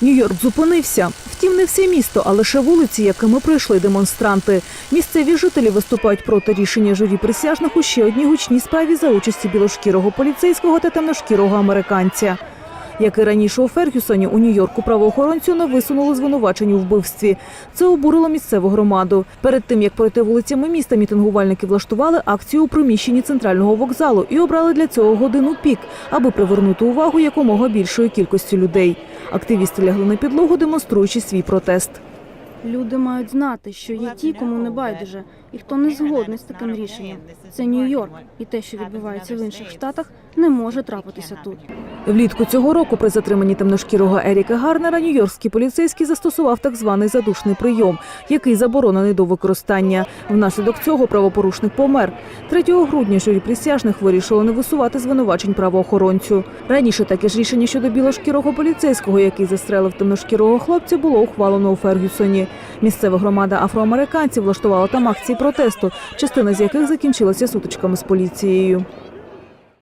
Нью-Йорк зупинився. Втім, не все місто, а лише вулиці, якими прийшли демонстранти. Місцеві жителі виступають проти рішення журі присяжних у ще одній гучній справі за участі білошкірого поліцейського та темношкірого американця. Як і раніше у Фергюсоні, у Нью-Йорку правоохоронцю не висунули звинувачень у вбивстві. Це обурило місцеву громаду. Перед тим як пройти вулицями міста, мітингувальники влаштували акцію у приміщенні центрального вокзалу і обрали для цього годину пік, аби привернути увагу якомога більшої кількості людей. Активісти лягли на підлогу, демонструючи свій протест. Люди мають знати, що є ті, кому не байдуже, і хто не згодний з таким рішенням. Це Нью-Йорк, і те, що відбувається в інших штатах, не може трапитися тут. Влітку цього року при затриманні темношкірого Еріка Гарнера нью-йоркський поліцейський застосував так званий задушний прийом, який заборонений до використання. Внаслідок цього правопорушник помер. 3 грудня журі присяжних вирішило не висувати звинувачень правоохоронцю. Раніше таке ж рішення щодо білошкірого поліцейського, який застрелив темношкірого хлопця, було ухвалено у Фергюсоні. Місцева громада афроамериканців влаштувала там акції протесту, частина з яких закінчилася сутичками з поліцією.